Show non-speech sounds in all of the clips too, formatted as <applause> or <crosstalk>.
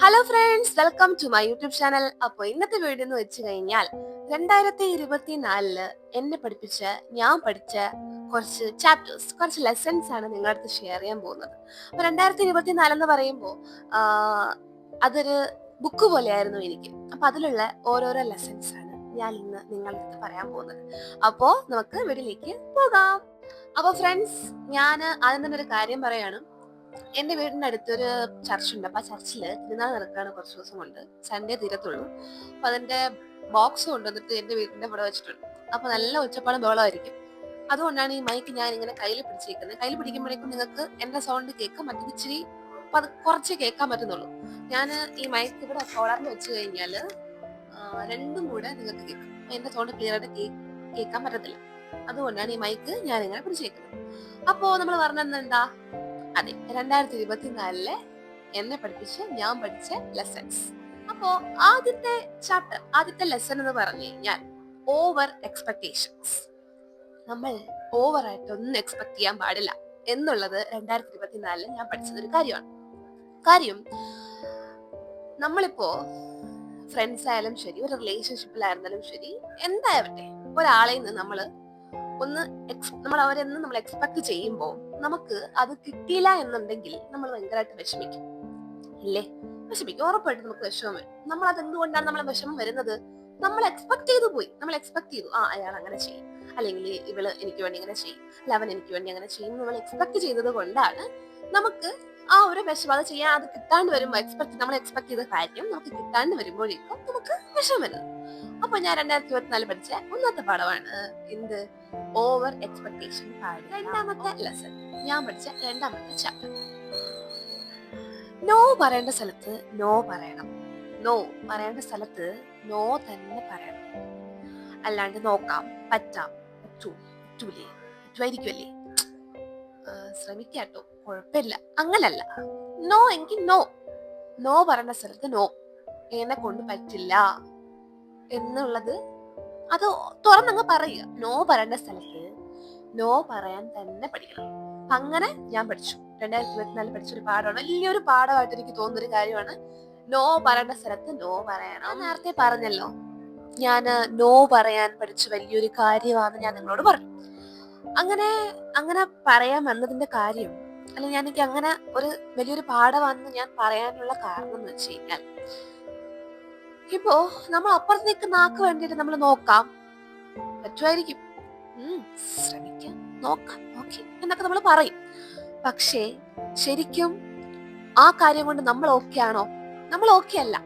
Hello friends welcome to my YouTube channel അപ്പോൾ ഇന്നത്തെ video എന്ന് വെച്ച് കഴിഞ്ഞാൽ രണ്ടായിരത്തി ഇരുപത്തിനാലിൽ എന്നെ പഠിപ്പിച്ച ഞാൻ പഠിച്ച കുറച്ച് ചാപ്റ്റേഴ്സ് കുറച്ച് ലെസൺസ് ആണ് നിങ്ങളടുത്ത് ഷെയർ ചെയ്യാൻ പോകുന്നത്. അപ്പോൾ രണ്ടായിരത്തി ഇരുപത്തിനാല് എന്ന് പറയുമ്പോൾ അതൊരു ബുക്ക് പോലെയായിരുന്നു എനിക്ക്. അപ്പൊ അതിലുള്ള ഓരോരോ ലെസൺസ് ആണ് ഞാൻ ഇന്ന് നിങ്ങളടുത്ത് പറയാൻ പോകുന്നത്. അപ്പോൾ നമുക്ക് വീട്ടിലേക്ക് പോകാം. അപ്പോൾ ഫ്രണ്ട്സ് ഞാൻ ആദ്യം തന്നെ ഒരു കാര്യം പറയാണ്. എന്റെ വീടിന്റെ അടുത്തൊരു ചർച്ച് ഉണ്ട് അപ്പൊ ആ ചർച്ചിൽ തിരുനാൾ നടക്കാണ് കുറച്ച് ദിവസം കൊണ്ട് സൺഡേ തീരത്തുള്ളൂ. അപ്പൊ അതിന്റെ ബോക്സ് കൊണ്ടുവന്നിട്ട് എന്റെ വീടിന്റെ ഇവിടെ വെച്ചിട്ടുണ്ട്. അപ്പൊ നല്ല ഒച്ചപ്പാടും ബഹളമായിരിക്കും. അതുകൊണ്ടാണ് ഈ മൈക്ക് ഞാൻ ഇങ്ങനെ കയ്യിൽ പിടിച്ചേക്കുന്നത് കയ്യിൽ പിടിക്കുമ്പോഴേക്കും നിങ്ങൾക്ക് എന്റെ സൗണ്ട് കേൾക്കാം മറ്റത് ഇച്ചിരി കുറച്ച് കേൾക്കാൻ പറ്റുന്നുള്ളൂ. ഞാൻ ഈ മൈക്ക് ഇവിടെ കോളറിൽ വെച്ച് കഴിഞ്ഞാൽ രണ്ടും കൂടെ നിങ്ങൾക്ക് കേൾക്കും. എന്റെ സൗണ്ട് ക്ലിയർ ആയിട്ട് കേൾക്കാൻ പറ്റത്തില്ല. അതുകൊണ്ടാണ് ഈ മൈക്ക് ഞാൻ ഇങ്ങനെ പിടിച്ചേക്കുന്നത്. അപ്പോ നമ്മൾ പറഞ്ഞത് എന്താ അതെ രണ്ടായിരത്തി ഇരുപത്തിനാലിലെ എന്നെ പഠിപ്പിച്ച് ഞാൻ പഠിച്ച ലെസൺസ് അപ്പോ ആദ്യത്തെ ചാപ്റ്റർ ആദ്യത്തെ ലെസൺ എന്ന് പറഞ്ഞു കഴിഞ്ഞാൽ ഓവർ എക്സ്പെക്ടേഷൻസ് നമ്മൾ ഓവർ ആയിട്ട് ഒന്നും എക്സ്പെക്ട് ചെയ്യാൻ പാടില്ല എന്നുള്ളത് രണ്ടായിരത്തി ഇരുപത്തിനാലിൽ ഞാൻ പഠിച്ചത് ഒരു കാര്യമാണ്. കാര്യം നമ്മളിപ്പോ ഫ്രണ്ട്സ് ആയാലും ശരി ഒരു റിലേഷൻഷിപ്പിലായിരുന്നാലും ശരി എന്തായാവട്ടെ ഒരാളെ നിന്ന് നമ്മൾ ഒന്ന് നമ്മൾ അവരെന്ന് നമ്മൾ എക്സ്പെക്ട് ചെയ്യുമ്പോൾ നമുക്ക് അത് കിട്ടിയില്ല എന്നുണ്ടെങ്കിൽ നമ്മൾ ഭയങ്കരമായിട്ട് വിഷമിക്കും. ഇല്ലേ? വിഷമിക്കും. ഉറപ്പായിട്ട് നമുക്ക് വിഷമം വരും. നമ്മൾ അത് എന്തുകൊണ്ടാണ് നമ്മളെ വിഷമം വരുന്നത്? നമ്മൾ എക്സ്പെക്ട് ചെയ്തു പോയി. നമ്മൾ എക്സ്പെക്ട് ചെയ്തു ആ അയാൾ അങ്ങനെ ചെയ്യും. അല്ലെങ്കിൽ ഇവൾ എനിക്ക് വേണ്ടി ഇങ്ങനെ ചെയ്യും. അല്ല അവൻ എനിക്ക് വേണ്ടി അങ്ങനെ ചെയ്യും. നമ്മൾ എക്സ്പെക്ട് ചെയ്തത് കൊണ്ടാണ് നമുക്ക് ആ ഒരു വിഷമം. അത് ചെയ്യാൻ അത് കിട്ടാണ്ട് വരുമ്പോൾ എക്സ്പെക്ട് നമ്മൾ എക്സ്പെക്ട് ചെയ്ത കാര്യം നമുക്ക് കിട്ടാണ്ട് വരുമ്പോഴേക്കും നമുക്ക് വിഷമം വരുന്നത്. അപ്പൊ ഞാൻ രണ്ടായിരത്തി ഇരുപത്തിനാല് പഠിച്ച ഒന്നാമത്തെ പാഠമാണ് എന്ത്? ഓവർ എക്സ്പെക്ടേഷൻ പാഠം. രണ്ടാമത്തെ ലെസൺ ഞാൻ പഠിച്ച രണ്ടാമത്തെ ചാപ്റ്റർ നോ പറയേണ്ട സ്ഥലത്ത് നോ പറയണം. നോ പറയേണ്ട സ്ഥലത്ത് നോ തന്നെ പറയണം. അല്ലാണ്ട് നോക്കാം പറ്റാം പറ്റൂ പറ്റൂലേ പറ്റുമായിരിക്കുമല്ലേ? ശ്രമിക്കാട്ടോ കുഴപ്പമില്ല. അങ്ങനല്ല. നോ എങ്കിൽ നോ നോ പറയേണ്ട സ്ഥലത്ത് നോ എന്നെ കൊണ്ട് പറ്റില്ല. എന്നുള്ളത് അത് തുറന്നങ്ങ് പറയുക. നോ പറയേണ്ട സ്ഥലത്ത് നോ പറയാൻ തന്നെ പഠിക്കണം. അങ്ങനെ ഞാൻ പഠിച്ചു. രണ്ടായിരത്തി ഇരുപത്തിനാല് പഠിച്ചൊരു പാഠമാണ്. വലിയൊരു പാഠമായിട്ട് എനിക്ക് തോന്നുന്നൊരു കാര്യമാണ്. നോ പറയേണ്ട സ്ഥലത്ത് നോ പറയണം. നേരത്തെ പറഞ്ഞല്ലോ. ഞാൻ നോ പറയാൻ പഠിച്ച വലിയൊരു കാര്യമാണ് ഞാൻ നിങ്ങളോട് പറഞ്ഞു. അങ്ങനെ അങ്ങനെ പറയാൻ വന്നതിന്റെ കാര്യം അല്ലെങ്കിൽ ഞാൻ എനിക്ക് അങ്ങനെ ഒരു വലിയൊരു പാഠമാണെന്ന് ഞാൻ പറയാനുള്ള കാരണം എന്ന് വെച്ച് കഴിഞ്ഞാൽ ഇപ്പോ നമ്മൾ അപ്പുറത്ത് നിൽക്കുന്ന ആക്ക് നമ്മൾ നോക്കാം. പറ്റുമായിരിക്കും. ശ്രമിക്കാം. നോക്കാം. ഓക്കെ. എന്നൊക്കെ നമ്മൾ പറയും. പക്ഷേ ശരിക്കും ആ കാര്യം കൊണ്ട് നമ്മൾ ഓക്കെ ആണോ? നമ്മൾ ഓക്കെ അല്ല.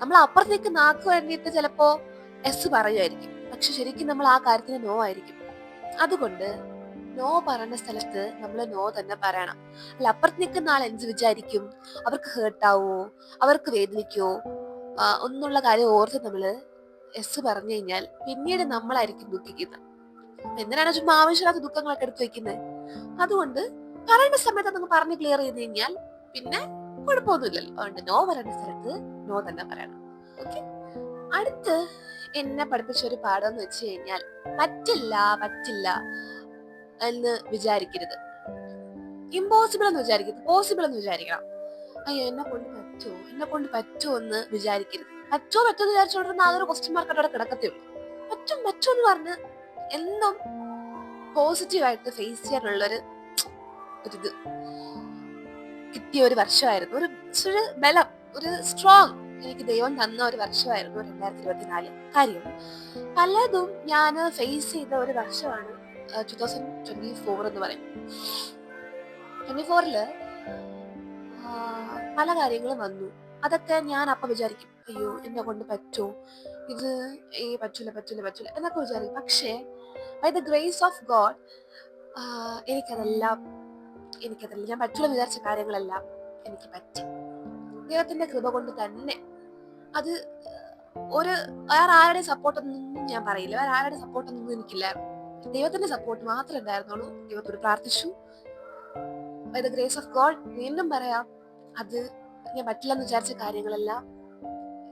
നമ്മൾ അപ്പുറത്ത് നിൽക്കുന്ന ആക്ക് വേണ്ടിയിട്ട് ചിലപ്പോ എസ് പറയുമായിരിക്കും. പക്ഷെ ശരിക്കും നമ്മൾ ആ കാര്യത്തിന് നോ ആയിരിക്കും. അതുകൊണ്ട് നോ പറയുന്ന സ്ഥലത്ത് നമ്മൾ നോ തന്നെ പറയണം. അല്ല അപ്പുറത്ത് നിൽക്കുന്ന ആൾ എന്ത് വിചാരിക്കും? അവർക്ക് ഹേർട്ടാവോ അവർക്ക് വേദനിക്കോ ഒന്നുള്ള കാര്യം ഓർത്ത് നമ്മൾ എസ് പറഞ്ഞു കഴിഞ്ഞാൽ പിന്നീട് നമ്മളായിരിക്കും ദുഃഖിക്കുന്നത്. എന്തിനാണ് ചുമ്മാ ആവശ്യമില്ലാത്ത ദുഃഖങ്ങളൊക്കെ എടുത്തു വെക്കുന്നത് അതുകൊണ്ട് പറയേണ്ട സമയത്ത് നമുക്ക് പറഞ്ഞ് ക്ലിയർ ചെയ്ത് കഴിഞ്ഞാൽ പിന്നെ കുഴപ്പമൊന്നുമില്ലല്ലോ. അതുകൊണ്ട് നോ പറയേണ്ട സ്ഥലത്ത് നോ തന്നെ പറയണം. ഓക്കെ അടുത്ത് എന്നെ പഠിപ്പിച്ച ഒരു പാഠം എന്ന് വെച്ച് കഴിഞ്ഞാൽ പറ്റില്ല പറ്റില്ല എന്ന് വിചാരിക്കരുത്. ഇമ്പോസിബിൾ എന്ന് വിചാരിക്കരുത്. പോസിബിൾ എന്ന് വിചാരിക്കണം. അയ്യോ എന്നെ കൊണ്ട് പറ്റുമോ എന്നെ കൊണ്ട് പറ്റുമോ എന്ന് വിചാരിക്കരുത്. പറ്റുമോ പറ്റുമോ എന്ന് വിചാരിച്ചോണ്ടിരുന്ന അതൊരു ക്വസ്റ്റ്യൻ മാർക്ക് അവിടെ കിടക്കത്തേ ഉള്ളൂ. പറ്റും പറ്റും എന്ന് പറഞ്ഞ് എന്നും പോസിറ്റീവായിട്ട് ഫേസ് ചെയ്യാനുള്ളൊരു ഒരു ഇത് കിട്ടിയ ഒരു വർഷമായിരുന്നു. ഒരു ഒരു ബലം ഒരു സ്ട്രോങ് എനിക്ക് ദൈവം തന്ന ഒരു വർഷമായിരുന്നു രണ്ടായിരത്തി ഇരുപത്തിനാല് കാര്യം. പലതും ഞാൻ ഫേസ് ചെയ്ത ഒരു വർഷമാണ് ടു തൗസൻഡ് ട്വന്റി ഫോർ എന്ന് പറയും. ട്വന്റി ഫോറിൽ പല കാര്യങ്ങളും വന്നു. അതൊക്കെ ഞാൻ അപ്പൊ വിചാരിക്കും അയ്യോ എന്നെ കൊണ്ട് പറ്റുമോ ഇത് ഈ പറ്റൂല പറ്റൂല പറ്റൂല എന്നൊക്കെ വിചാരിക്കും. പക്ഷേ by the grace of God എനിക്കതെല്ലാം എനിക്കതെല്ലാം ഞാൻ പറ്റുള്ള വിചാരിച്ച കാര്യങ്ങളെല്ലാം എനിക്ക് പറ്റി. ദൈവത്തിന്റെ കൃപ കൊണ്ട് തന്നെ അത് ഒരു വേറെ ആരുടെ സപ്പോർട്ടൊന്നും ഞാൻ പറയില്ല. വേറെ ആരുടെ സപ്പോർട്ടൊന്നും എനിക്കില്ലായിരുന്നു ദൈവത്തിന്റെ സപ്പോർട്ട് മാത്രമേ ഉണ്ടായിരുന്നുള്ളൂ. ദൈവത്തോട് പ്രാർത്ഥിച്ചു. By the grace of God വീണ്ടും പറയാം. അത് ഞാൻ പറ്റില്ലെന്ന് വിചാരിച്ച കാര്യങ്ങളെല്ലാം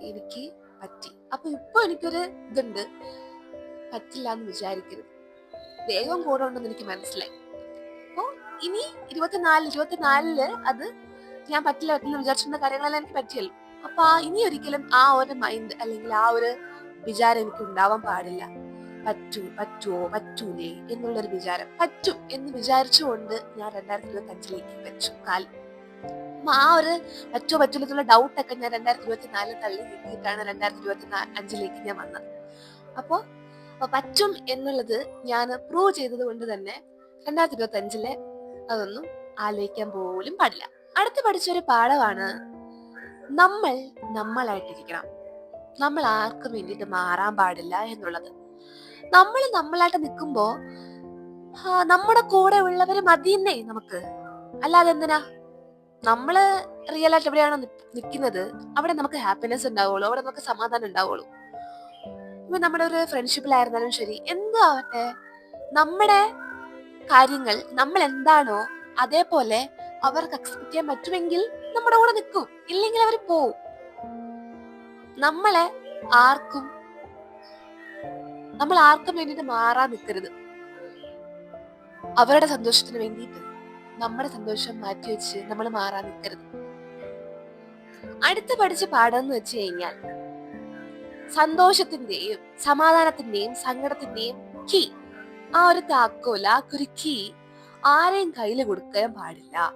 എനിക്ക് പറ്റി. അപ്പൊ ഇപ്പൊ എനിക്കൊരു ഇതുണ്ട്. പറ്റില്ല എന്ന് വിചാരിക്കരുത്. വേഗം കൂടെ എനിക്ക് മനസ്സിലായി. അപ്പോ ഇനി ഇരുപത്തിനാല് ഇരുപത്തിനാലിൽ അത് ഞാൻ പറ്റില്ല പറ്റില്ല വിചാരിച്ചിരുന്ന കാര്യങ്ങളെല്ലാം എനിക്ക് പറ്റിയല്ലോ. അപ്പൊ ആ ഇനി ഒരിക്കലും ആ ഒരു മൈൻഡ് അല്ലെങ്കിൽ ആ ഒരു വിചാരം എനിക്ക് ഉണ്ടാവാൻ പാടില്ല. പറ്റൂ പറ്റുമോ പറ്റൂലേ എന്നുള്ളൊരു വിചാരം. പറ്റും എന്ന് വിചാരിച്ചുകൊണ്ട് ഞാൻ രണ്ടായിരത്തി ഇരുപത്തി അഞ്ചിലേക്ക് വെച്ചു കാൽ അപ്പൊ ആ ഒരു പറ്റോ പറ്റില്ല ഡൗട്ട് ഡൗട്ടൊക്കെ ഞാൻ രണ്ടായിരത്തി ഇരുപത്തി നാലിൽ തള്ളി നീക്കിയിട്ടാണ് രണ്ടായിരത്തി ഇരുപത്തി അഞ്ചിലേക്ക് ഞാൻ വന്നത്. അപ്പോ പറ്റും എന്നുള്ളത് ഞാൻ പ്രൂവ് ചെയ്തത് കൊണ്ട് തന്നെ രണ്ടായിരത്തി ഇരുപത്തി അഞ്ചിലെ അതൊന്നും ആലോചിക്കാൻ പോലും പാടില്ല. അടുത്ത് പഠിച്ചൊരു പാഠമാണ് നമ്മൾ നമ്മളായിട്ടിരിക്കണം. നമ്മൾ ആർക്കും വേണ്ടിയിട്ട് മാറാൻ പാടില്ല എന്നുള്ളത്. നമ്മൾ നമ്മളായിട്ട് നിൽക്കുമ്പോ നമ്മുടെ കൂടെ ഉള്ളവര് മതിയെന്നേ നമുക്ക്. അല്ലാതെ എന്തിനാ നമ്മൾ റിയൽ ആയിട്ട് എവിടെയാണ് നിൽക്കുന്നത് അവിടെ നമുക്ക് ഹാപ്പിനെസ് ഉണ്ടാവുള്ളൂ അവിടെ നമുക്ക് സമാധാനം ഉണ്ടാവുള്ളൂ. ഇപ്പൊ നമ്മുടെ ഒരു ഫ്രണ്ട്ഷിപ്പിലായിരുന്നാലും ശരി എന്താവട്ടെ നമ്മുടെ കാര്യങ്ങൾ നമ്മൾ എന്താണോ അതേപോലെ അവർക്ക് അക്സെപ്റ്റ് ചെയ്യാൻ പറ്റുമെങ്കിൽ നമ്മുടെ കൂടെ നിൽക്കും ഇല്ലെങ്കിൽ അവർ പോവും. നമ്മളെ ആർക്കും നമ്മൾ ആർക്കും വേണ്ടിയിട്ട് മാറാൻ നിൽക്കരുത്. അവരുടെ സന്തോഷത്തിന് വേണ്ടിയിട്ട്. നമ്മുടെ സന്തോഷം മാറ്റി വെച്ച് നമ്മൾ മാറാൻ നിൽക്കരുത് അടുത്ത് പഠിച്ച പാഠം എന്ന് വെച്ച് കഴിഞ്ഞാൽ സന്തോഷത്തിന്റെയും സമാധാനത്തിന്റെയും സങ്കടത്തിന്റെയും കീ ആ ഒരു താക്കോല ആ ഒരു കീ ആരെയും കയ്യിൽ കൊടുക്കാൻ പാടില്ല.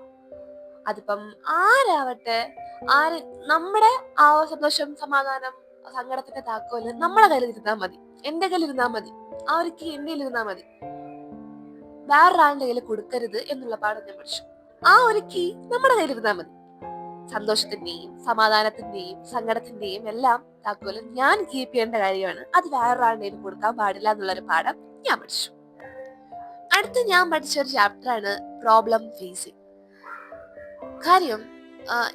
അതിപ്പം ആരാവട്ടെ ആര് നമ്മുടെ ആ സന്തോഷം സമാധാനം സങ്കടത്തിന്റെ താക്കോൽ നമ്മളെ കയ്യിൽ ഇരുന്നാൽ മതി. എന്റെ കയ്യിൽ ഇരുന്നാൽ മതി. ആ ഒരു കീ എന്റെ കയ്യിൽ ഇരുന്നാൽ മതി. വേറൊരാളുടെ കയ്യിൽ കൊടുക്കരുത് എന്നുള്ള പാഠം ഞാൻ പഠിച്ചു. ആ ഒരു കീ നമ്മുടെ കയ്യിൽ ഇരുന്നാൽ മതി. സന്തോഷത്തിന്റെയും സമാധാനത്തിന്റെയും സങ്കടത്തിന്റെയും എല്ലാം താക്കോൽ ഞാൻ കീപ്പ് ചെയ്യേണ്ട കാര്യമാണ്. അത് വേറൊരാളുടെ കയ്യിൽ കൊടുക്കാൻ പാടില്ല എന്നുള്ളൊരു പാഠം ഞാൻ പഠിച്ചു. അടുത്ത ഞാൻ പഠിച്ച ഒരു ചാപ്റ്ററാണ് പ്രോബ്ലം ഫേസിങ് കാര്യം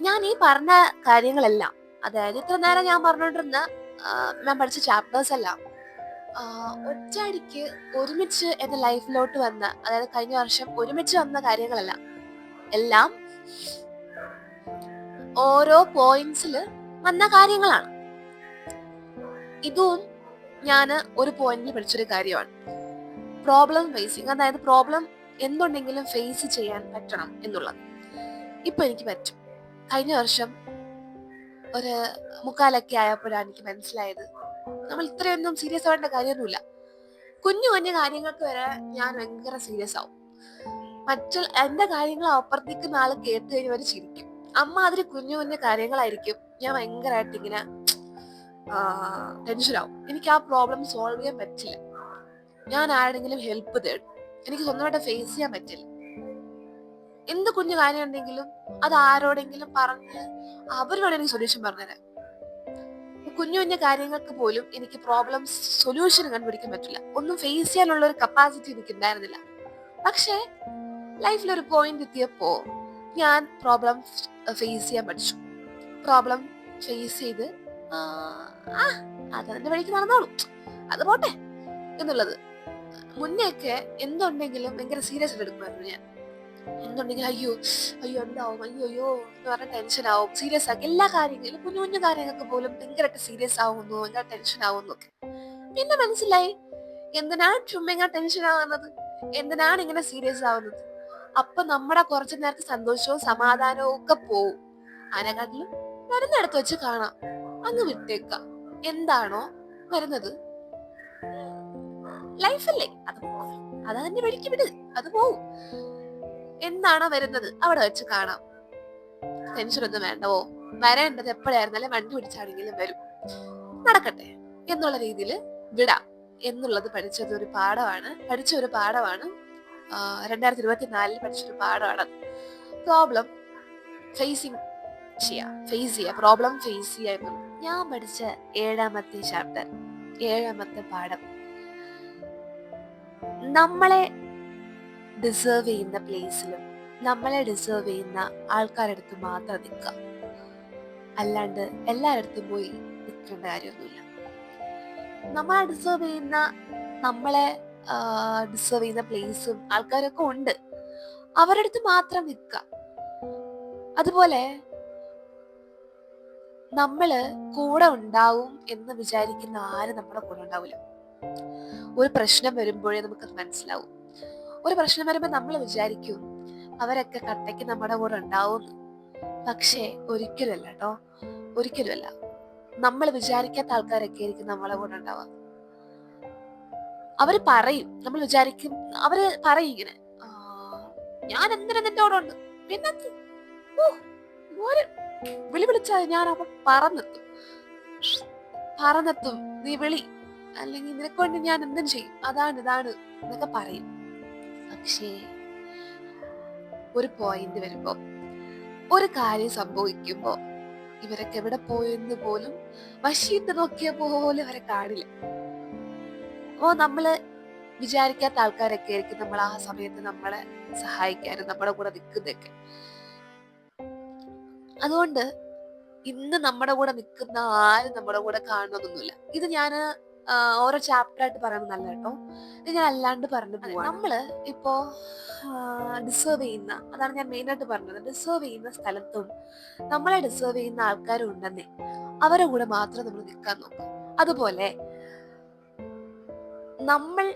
ഞാൻ ഈ പറഞ്ഞ കാര്യങ്ങളെല്ലാം അതായത് ഇത്ര നേരം ഞാൻ പറഞ്ഞുകൊണ്ടിരുന്ന ഞാൻ പഠിച്ച ചാപ്റ്റേഴ്സ് എല്ലാം ഒറ്റയടിക്ക് ഒരുമിച്ച് എന്റെ ലൈഫിലോട്ട് വന്ന അതായത് കഴിഞ്ഞ വർഷം ഒരുമിച്ച് വന്ന കാര്യങ്ങളല്ല. എല്ലാം ഓരോ പോയിന്റ്സിൽ വന്ന കാര്യങ്ങളാണ്. ഇതും ഞാൻ ഒരു പോയിന്റിൽ പഠിച്ചൊരു കാര്യമാണ്. പ്രോബ്ലം ഫേസിങ് അതായത് പ്രോബ്ലം എന്തുണ്ടെങ്കിലും ഫേസ് ചെയ്യാൻ പറ്റണം എന്നുള്ളത്. ഇപ്പൊ എനിക്ക് പറ്റും. കഴിഞ്ഞ വർഷം ഒരു മുക്കാലൊക്കെ ആയപ്പോഴാണ് എനിക്ക് മനസ്സിലായത്. നമ്മൾ ഇത്രയൊന്നും സീരിയസ് ആവേണ്ട കാര്യമൊന്നുമില്ല. കുഞ്ഞു കുഞ്ഞു കാര്യങ്ങൾക്ക് വരെ ഞാൻ ഭയങ്കര സീരിയസ് ആവും. മറ്റു എന്റെ കാര്യങ്ങൾ അപ്പുറത്തേക്ക് നാളെ കേട്ട് കഴിഞ്ഞവർ ചിരിക്കും. അമ്മ അതിന് കുഞ്ഞു കുഞ്ഞു കാര്യങ്ങളായിരിക്കും. ഞാൻ ഭയങ്കരമായിട്ട് ഇങ്ങനെ ടെൻഷനാവും എനിക്ക് ആ പ്രോബ്ലം സോൾവ് ചെയ്യാൻ പറ്റില്ല. ഞാൻ ആരുടെങ്കിലും ഹെൽപ്പ് തേടും. എനിക്ക് സ്വന്തമായിട്ട് ഫേസ് ചെയ്യാൻ പറ്റില്ല. എന്ത് കുഞ്ഞു കാര്യം ഉണ്ടെങ്കിലും അത് ആരോടെങ്കിലും പറഞ്ഞ് അവരോട് എനിക്ക് സൊല്യൂഷൻ പറഞ്ഞുതരാം. കുഞ്ഞു കുഞ്ഞു കാര്യങ്ങൾക്ക് പോലും എനിക്ക് പ്രോബ്ലംസ് സൊല്യൂഷൻ കണ്ടുപിടിക്കാൻ പറ്റില്ല. ഒന്നും ഫേസ് ചെയ്യാനുള്ള ഒരു കപ്പാസിറ്റി എനിക്ക് ഉണ്ടായിരുന്നില്ല. പക്ഷേ ലൈഫിൽ ഒരു പോയിന്റ് എത്തിയപ്പോ ഞാൻ പ്രോബ്ലം ഫേസ് ചെയ്യാൻ പഠിച്ചു. പ്രോബ്ലം ഫേസ് ചെയ്ത് ആ ആ, അത് അതിന്റെ വഴിക്ക് നടന്നോളൂ. അത് പോട്ടെ എന്നുള്ളത്. മുന്നെയൊക്കെ എന്തുണ്ടെങ്കിലും ഭയങ്കര സീരിയസ് എടുക്കുമായിരുന്നു ഞാൻ. എന്തുണ്ടെങ്കിലും അയ്യോ അയ്യോ എന്താവും അയ്യോ അയ്യോ എന്ന് പറഞ്ഞ ടെൻഷൻ ആവും. സീരിയസ് ആക്കി എല്ലാ കാര്യങ്ങളും കുഞ്ഞു കുഞ്ഞു കാര്യങ്ങൾക്ക് പോലും ഭയങ്കരമായിട്ട് സീരിയസ് ആവുന്നു ഭയങ്കര ടെൻഷൻ ആവുന്നു പിന്നെ മനസ്സിലായി? എന്തിനാണ് ചുമ്മാ ടെൻഷൻ ആവുന്നത്? എന്തിനാണ് ഇങ്ങനെ സീരിയസ് ആവുന്നത്? അപ്പൊ നമ്മുടെ കുറച്ചു നേരത്തെ സന്തോഷവും സമാധാനവും ഒക്കെ പോവും. അതിനെക്കാട്ടിലും വരുന്നിടത്ത് വെച്ച് കാണാം. അങ്ങ് വിട്ടേക്ക. എന്താണോ വരുന്നത്? ലൈഫല്ലേ അത്. അത് തന്നെ വഴിക്ക് വിട്. അത് പോവും. എന്താണോ വരുന്നത്? അവിടെ വെച്ച് കാണാം. ടെൻഷൻ ഒന്നും വേണ്ടവോ? വരേണ്ടത് എപ്പോഴായിരുന്നാലും വണ്ടി പിടിച്ചാണെങ്കിലും വരും. നടക്കട്ടെ എന്നുള്ള രീതിയിൽ വിടാം എന്നുള്ളത് പഠിച്ചത് ഒരു പാഠമാണ്. പഠിച്ച ഒരു പാഠമാണ്. രണ്ടായിരത്തി ഇരുപത്തി നാലിൽ പഠിച്ചൊരു പാഠമാണ് പ്രോബ്ലം ഫേസിങ് ചെയ്യാം. ഫേസ് ചെയ്യുക പ്രോബ്ലം ഫേസ് ചെയ്യുക ഞാൻ പഠിച്ച ഏഴാമത്തെ ചാപ്റ്റർ ഏഴാമത്തെ പാഠം. നമ്മളെ ഡിസേർവ് ചെയ്യുന്ന പ്ലേസിലും നമ്മളെ ഡിസേർവ് ചെയ്യുന്ന ആൾക്കാരുടെ അടുത്ത് മാത്രം നിൽക്കുക. അല്ലാണ്ട് എല്ലായിടത്തും പോയി നിൽക്കേണ്ട കാര്യമൊന്നുമില്ല. നമ്മളെ ഡിസേർവ് ചെയ്യുന്ന നമ്മളെ ഡിസേർവ് ചെയ്യുന്ന പ്ലേസും ആൾക്കാരൊക്കെ ഉണ്ട്. അവരുടെ അടുത്ത് മാത്രം നിൽക്കുക. അതുപോലെ നമ്മൾ കൂടെ ഉണ്ടാവും എന്ന് വിചാരിക്കുന്ന ആരും നമ്മുടെ കൂടെ ഉണ്ടാവില്ല. ഒരു പ്രശ്നം വരുമ്പോഴേ നമുക്കത് മനസ്സിലാവും. ഒരു പ്രശ്നം വരുമ്പോൾ നമ്മൾ വിചാരിക്കും അവരൊക്കെ കട്ടയ്ക്ക് നമ്മുടെ കൂടെ ഉണ്ടാവും പക്ഷേ ഒരിക്കലുമല്ല കേട്ടോ. ഒരിക്കലുമല്ല. നമ്മൾ വിചാരിക്കാത്ത ആൾക്കാരൊക്കെ ആയിരിക്കും നമ്മളെ കൂടെ ഉണ്ടാവുക. അവർ പറയും. നമ്മൾ വിചാരിക്കും അവർ പറയും ഇങ്ങനെ ഞാൻ എന്തിനാ നിന്റെ കൂടെ ഉണ്ട്? പിന്നെ വിളി വിളിച്ചാൽ ഞാൻ അപ്പൊ പറന്നെത്തും. പറന്നെത്തും. നീ വിളി. അല്ലെങ്കിൽ നിനക്ക് വേണ്ടി ഞാൻ എന്തും ചെയ്യും. അതാണ് ഇതാണ് എന്നൊക്കെ പറയും. പക്ഷേ ഒരു പോയിന്റ് വരുമ്പോ ഒരു കാര്യം സംഭവിക്കുമ്പോ ഇവരൊക്കെ എവിടെ പോയെന്ന് പോലും വശീത്ത് നോക്കിയ പോലെ അവരെ കാണില്ല. അപ്പോ നമ്മൾ വിചാരിക്കാത്ത ആൾക്കാരൊക്കെ ആയിരിക്കും നമ്മൾ ആ സമയത്ത് നമ്മളെ സഹായിക്കാനും നമ്മുടെ കൂടെ നിൽക്കുന്നൊക്കെ അതുകൊണ്ട് ഇന്ന് നമ്മുടെ കൂടെ നിൽക്കുന്ന ആരും നമ്മുടെ കൂടെ കാണണമെന്നൊന്നുമില്ല ഇത് ഞാൻ ഓരോ ചാപ്റ്റർ ആയിട്ട് പറയുന്നത് നല്ല കേട്ടോ. ഇത് ഞാൻ അല്ലാണ്ട് പറഞ്ഞു പോവാണ്. നമ്മൾ ഇപ്പോ ഡിസേർവ് ചെയ്യുന്ന അതാണ് ഞാൻ മെയിൻ ആയിട്ട് പറഞ്ഞത്. ഡിസേർവ് ചെയ്യുന്ന സ്ഥലത്തും നമ്മളെ ഡിസേർവ് ചെയ്യുന്ന ആൾക്കാരും ഉണ്ടെന്നേ. അവരുടെ കൂടെ മാത്രം നമ്മൾ നിൽക്കാൻ നോക്കും. അതുപോലെ നമ്മൾ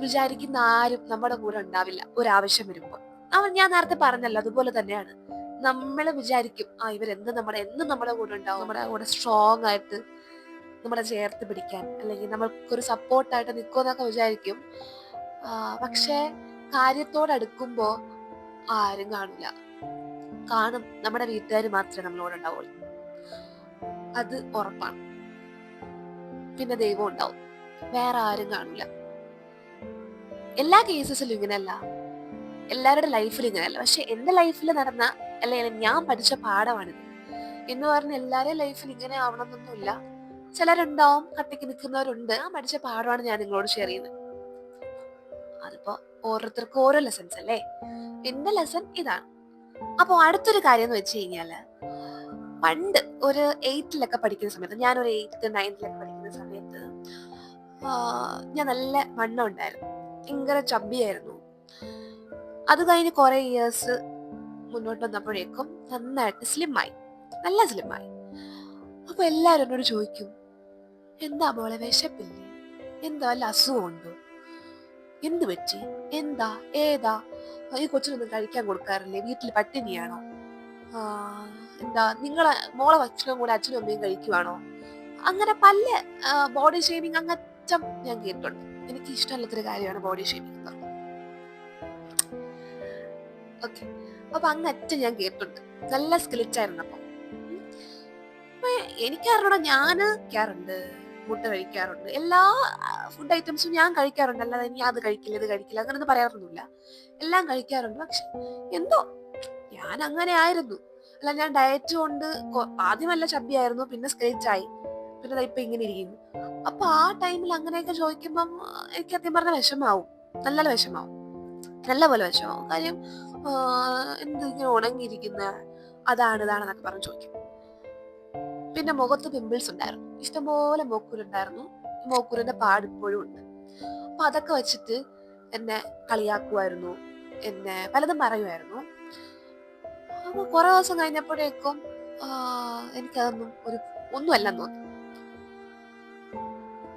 വിചാരിക്കുന്ന ആരും നമ്മുടെ കൂടെ ഉണ്ടാവില്ല. ഒരാവശ്യം വരുമ്പോൾ അവൻ ഞാൻ നേരത്തെ പറഞ്ഞല്ലോ അതുപോലെ തന്നെയാണ്. നമ്മൾ വിചാരിക്കും ആ ഇവരെന്ത് നമ്മുടെ എന്ത് നമ്മുടെ കൂടെ ഉണ്ടാവും. നമ്മുടെ കൂടെ സ്ട്രോങ് ആയിട്ട് നമ്മളെ ചേർത്ത് പിടിക്കാൻ അല്ലെങ്കിൽ നമ്മൾക്കൊരു സപ്പോർട്ടായിട്ട് നിൽക്കുമെന്നൊക്കെ വിചാരിക്കും. പക്ഷേ കാര്യത്തോടടുക്കുമ്പോൾ ആരും കാണില്ല. കാണും നമ്മുടെ വീട്ടുകാർ മാത്രമേ നമ്മളോട് ഉണ്ടാവുള്ളൂ. അത് ഉറപ്പാണ്. പിന്നെ ദൈവം ഉണ്ടാവും. വേറെ ആരും കാണില്ല. എല്ലാ കേസസിലും ഇങ്ങനെയല്ല. എല്ലാവരുടെ ലൈഫിലും ഇങ്ങനെയല്ല. പക്ഷെ എന്റെ ലൈഫിൽ നടന്ന അല്ലെങ്കിൽ ഞാൻ പഠിച്ച പാഠമാണിത്. എന്ന് പറഞ്ഞ എല്ലാവരുടെയും ലൈഫിൽ ഇങ്ങനെ ആവണമെന്നൊന്നുമില്ല. ചിലരുണ്ടാവും കട്ടിക്ക് നിൽക്കുന്നവരുണ്ട്. ആ പഠിച്ച പാഠമാണ് ഞാൻ നിങ്ങളോട് ഷെയർ ചെയ്യുന്നത്. അതിപ്പോ ഓരോരുത്തർക്കും ഓരോ ലെസൺസ് അല്ലേ? പിന്നെ ലെസൺ ഇതാണ്. അപ്പോൾ അടുത്തൊരു കാര്യം എന്ന് വെച്ച് കഴിഞ്ഞാൽ പണ്ട് ഒരു എയ്റ്റിലൊക്കെ പഠിക്കുന്ന സമയത്ത് ഞാൻ ഒരു എയ്ത്ത് നയൻത്തിലൊക്കെ പഠിക്കുന്ന സമയത്ത് ഞാൻ നല്ല വണ്ണം ഉണ്ടായിരുന്നു. ഭയങ്കര ചബ്ബിയായിരുന്നു അത് കഴിഞ്ഞ് കുറെ ഇയേഴ്സ് മുന്നോട്ട് വന്നപ്പോഴേക്കും നന്നായിട്ട് സ്ലിമ്മായി നല്ല സ്ലിമ്മായി അപ്പൊ എല്ലാരും എന്നോട് ചോദിക്കും എന്താ മോളെ വിശപ്പില്ലേ? എന്താ വല്ല അസുഖമുണ്ടോ എന്ത് പറ്റി? എന്താ? ഏതാ? ഈ കൊച്ചിനൊന്നും കഴിക്കാൻ കൊടുക്കാറില്ലേ? വീട്ടിൽ പട്ടിണിയാണോ? എന്താ നിങ്ങളെ മോളെ ഭക്ഷണം കൂടെ അച്ഛനും അമ്മയും കഴിക്കുവാണോ? അങ്ങനെ പല ബോഡി ഷേമിങ് അങ്ങറ്റം ഞാൻ കേട്ടിട്ടുണ്ട്. എനിക്ക് ഇഷ്ടമല്ലാത്തൊരു കാര്യമാണ് ബോഡി ഷേമിങ് എന്ന് ഓക്കെ അപ്പൊ അങ്ങറ്റം ഞാൻ കേട്ടിട്ടുണ്ട്. നല്ല സ്കിലിറ്റ് ആയിരുന്നു അപ്പൊ എനിക്കറിഞ്ഞൂടാ ഞാൻ കഴിക്കാറുണ്ട് മുട്ട കഴിക്കാറുണ്ട്. എല്ലാ ഫുഡ് ഐറ്റംസും ഞാൻ കഴിക്കാറുണ്ട്. അല്ലാതെ ഇനി അത് കഴിക്കില്ല ഇത് കഴിക്കില്ല അങ്ങനെയൊന്നും പറയാറൊന്നുമില്ല. എല്ലാം കഴിക്കാറുണ്ട്. പക്ഷെ എന്തോ ഞാൻ അങ്ങനെ ആയിരുന്നു. അല്ല ഞാൻ ഡയറ്റ് കൊണ്ട് ആദ്യമല്ല ചബ്ബിയായിരുന്നു പിന്നെ സ്ക്രേച്ചായി പിന്നെ ഇപ്പൊ ഇങ്ങനെ ഇരിക്കുന്നു. അപ്പൊ ആ ടൈമിൽ അങ്ങനെയൊക്കെ ചോദിക്കുമ്പം എനിക്ക് സത്യം പറഞ്ഞ വിഷമാവും. നല്ല വിഷമാവും. നല്ല പോലെ വിഷമാവും. കാര്യം എന്ത് ഇങ്ങനെ ഉണങ്ങിയിരിക്കുന്ന? അതാണ് ഇതാണെന്നൊക്കെ പറഞ്ഞ് ചോദിക്കും. പിന്നെ മുഖത്ത് പിമ്പിൾസ് ഉണ്ടായിരുന്നു. ഇഷ്ടംപോലെ മോക്കൂരുണ്ടായിരുന്നു മോക്കൂരിന്റെ പാട് ഇപ്പോഴും ഉണ്ട്. അപ്പൊ അതൊക്കെ വെച്ചിട്ട് എന്നെ കളിയാക്കുമായിരുന്നു എന്നെ പലതും പറയുമായിരുന്നു അപ്പൊ കുറെ ദിവസം കഴിഞ്ഞപ്പോഴേക്കും എനിക്കതൊന്നും ഒരു ഒന്നുമല്ലെന്ന് തോന്നി.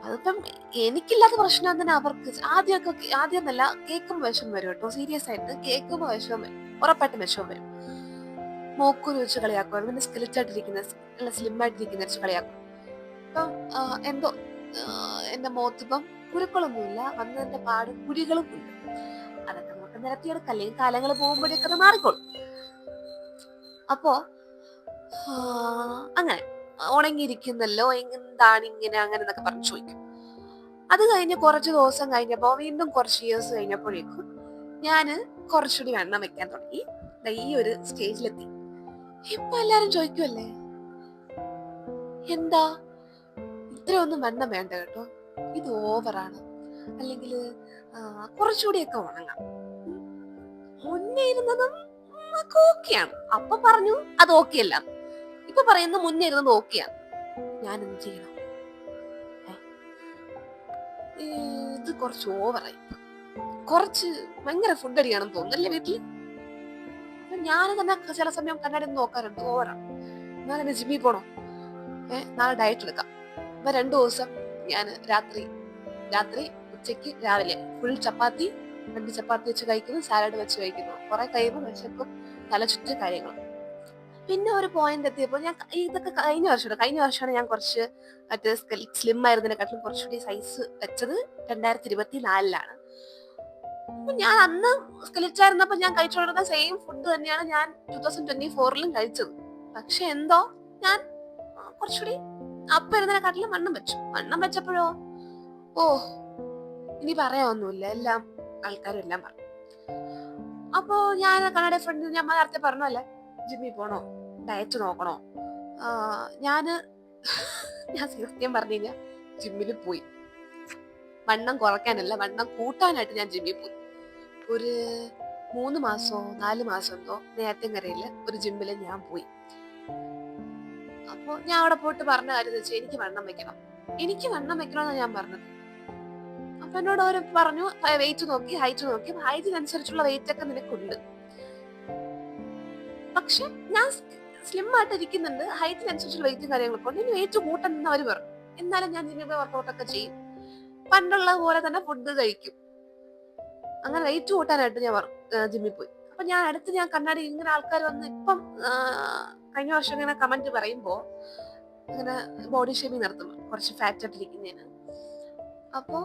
അതിപ്പം എനിക്കില്ലാത്ത പ്രശ്നം തന്നെ അവർക്ക് ആദ്യമൊക്കെ ആദ്യം എന്നല്ല കേൾക്കുമ്പോൾ വിഷമം വരും കേട്ടോ. സീരിയസ് ആയിട്ട് കേൾക്കുമ്പോൾ വിഷമം വരും. ഉറപ്പായിട്ടും വിഷമം വരും. മോക്കൂർ വെച്ച് കളിയാക്കുമായിരുന്നു പിന്നെ സ്കിലിറ്റ് ആയിട്ടിരിക്കുന്ന സ്ലിം ആയിട്ടിരിക്കുന്ന വെച്ച് കളിയാക്കും. ഇപ്പം എന്തോ എന്റെ മുഖത്തിപ്പം കുരുക്കളൊന്നുമില്ല. വന്നതിന്റെ പാട് കുഴികളും ഉണ്ട്. അതൊക്കെ നമുക്ക് നിരത്തിയെടുക്ക അല്ലെങ്കിൽ കാലങ്ങൾ പോകുമ്പോഴേക്ക് അത് മാറിക്കോളും. അപ്പോ അങ്ങനെ ഉണങ്ങിയിരിക്കുന്നല്ലോ എന്താണ് ഇങ്ങനെ അങ്ങനെ എന്നൊക്കെ പറഞ്ഞു ചോദിക്കും. അത് കഴിഞ്ഞ് കുറച്ച് ദിവസം കഴിഞ്ഞപ്പോ വീണ്ടും കുറച്ച് ഇയേഴ്സ് കഴിഞ്ഞപ്പോഴേക്കും ഞാൻ കുറച്ചുകൂടി വെണ്ണം വെക്കാൻ തുടങ്ങി. ഈ ഒരു സ്റ്റേജിലെത്തി ഇപ്പൊ എല്ലാരും ചോദിക്കുമല്ലേ എന്താ? ഇത്രയൊന്നും വണ്ണം വേണ്ട കേട്ടോ. ഇത് ഓവറാണ് അല്ലെങ്കിൽ കുറച്ചുകൂടിയൊക്കെ ഉണങ്ങാം. മുന്നേ ഇരുന്നതും ഓക്കെയാണ് അപ്പൊ പറഞ്ഞു അത് ഓക്കെ അല്ല. ഇപ്പൊ പറയുന്ന മുന്നേ ഇരുന്നത് ഓക്കെയാണ് ഞാൻ എന്ത് ചെയ്യണം? ഇത് കുറച്ച് ഓവറായി കുറച്ച് ഭയങ്കര ഫുഡ് അടിയാണെന്ന് തോന്നുന്നല്ലേ വീട്ടിൽ അപ്പൊ ഞാൻ തന്നെ ചില സമയം കണ്ണാടി നോക്കാറുണ്ട്. ഓവറാണ് നാളെ ജിമ്മിൽ പോണോ? ഏഹ് നാളെ ഡയറ്റ് എടുക്കാം. അപ്പൊ രണ്ടു ദിവസം ഞാൻ രാത്രി രാത്രി ഉച്ചയ്ക്ക് രാവിലെ ഫുൾ ചപ്പാത്തി രണ്ട് ചപ്പാത്തി വെച്ച് കഴിക്കുന്നു സാലഡ് വെച്ച് കഴിക്കുന്നു. കുറെ കഴിയുമ്പോൾ വിശക്കും തലചുറ്റ് കാര്യങ്ങൾ പിന്നെ ഒരു പോയിന്റ് എത്തിയപ്പോൾ ഞാൻ ഇതൊക്കെ കഴിഞ്ഞ വർഷമാണ്. കഴിഞ്ഞ വർഷമാണ് ഞാൻ കുറച്ച് മറ്റേ സ്ലിം ആയിരുന്നതിനെക്കാട്ടിലും കുറച്ചുകൂടി സൈസ് വെച്ചത് രണ്ടായിരത്തി ഇരുപത്തി നാലിലാണ് ഞാൻ അന്ന് സ്കെലിറ്റായിരുന്നപ്പോ ഞാൻ കഴിച്ചുകൊണ്ടിരുന്ന സെയിം ഫുഡ് തന്നെയാണ് ഞാൻ ടൂ തൗസൻഡ് ട്വന്റി ഫോറിലും കഴിച്ചത്. പക്ഷെ എന്തോ ഞാൻ കുറച്ചുകൂടി അപ്പൊ ഇരുന്നതിനെക്കാട്ടിലും വണ്ണം വെച്ചു. വണ്ണം വെച്ചപ്പോഴോ? ഓ ഇനി പറയാനൊന്നുമില്ല. എല്ലാം ആൾക്കാരും എല്ലാം പറഞ്ഞു. അപ്പോ ഞാൻ കണ്ണട ഫ്രണ്ട് ഞാൻ നേരത്തെ പറഞ്ഞല്ലേ? ജിമ്മി പോണോ? ഡയറ്റ് നോക്കണോ? ഞാൻ <laughs> ഞാൻ സത്യം പറഞ്ഞു കഴിഞ്ഞാൽ ജിമ്മിൽ പോയി. വണ്ണം കുറയ്ക്കാനല്ല വണ്ണം കൂട്ടാനായിട്ട് ഞാൻ ജിമ്മിൽ പോയി. ഒരു മൂന്ന് മാസമോ നാല് മാസം എന്തോ നേരത്തെങ്കരയിൽ ഒരു ജിമ്മിൽ ഞാൻ പോയി. അപ്പോൾ ഞാൻ അവിടെ പോയിട്ട് പറഞ്ഞ കാര്യം വെച്ചാൽ എനിക്ക് വണ്ണം വെക്കണം. എനിക്ക് വണ്ണം വെക്കണമെന്നാണ് ഞാൻ പറഞ്ഞത്. അപ്പൊ എന്നോട് അവർ പറഞ്ഞു വെയിറ്റ് നോക്കി ഹൈറ്റ് നോക്കി. ഹൈറ്റിനനുസരിച്ചുള്ള വെയിറ്റ് ഒക്കെ നിനക്കുണ്ട്. പക്ഷെ ഞാൻ സ്ലിം ആയിട്ട് ഇരിക്കുന്നുണ്ട്. ഹൈറ്റിനനുസരിച്ചുള്ള വെയിറ്റും കാര്യങ്ങളൊക്കെ ഉണ്ട്. ഇനി വെയിറ്റ് കൂട്ടെന്ന് അവർ പറഞ്ഞു. എന്നാലും ഞാൻ ജിമ്മിൽ വർക്കൗട്ട് ഒക്കെ ചെയ്യും. പണ്ടുള്ള പോലെ തന്നെ ഫുഡ് കഴിക്കും. അങ്ങനെ വെയിറ്റ് കൂട്ടാനായിട്ട് ഞാൻ ജിമ്മിൽ പോയി. അപ്പൊ ഞാൻ അടുത്ത് ഞാൻ കണ്ണാടി ഇങ്ങനെ ആൾക്കാർ വന്ന് ഇപ്പം കഴിഞ്ഞ വർഷം ഇങ്ങനെ കമന്റ് പറയുമ്പോ ഇങ്ങനെ ബോഡി ഷേമിങ് നടത്തുന്നു. കുറച്ച് ഫാറ്റ് ആയിട്ടിരിക്കുന്നതിന് അപ്പോ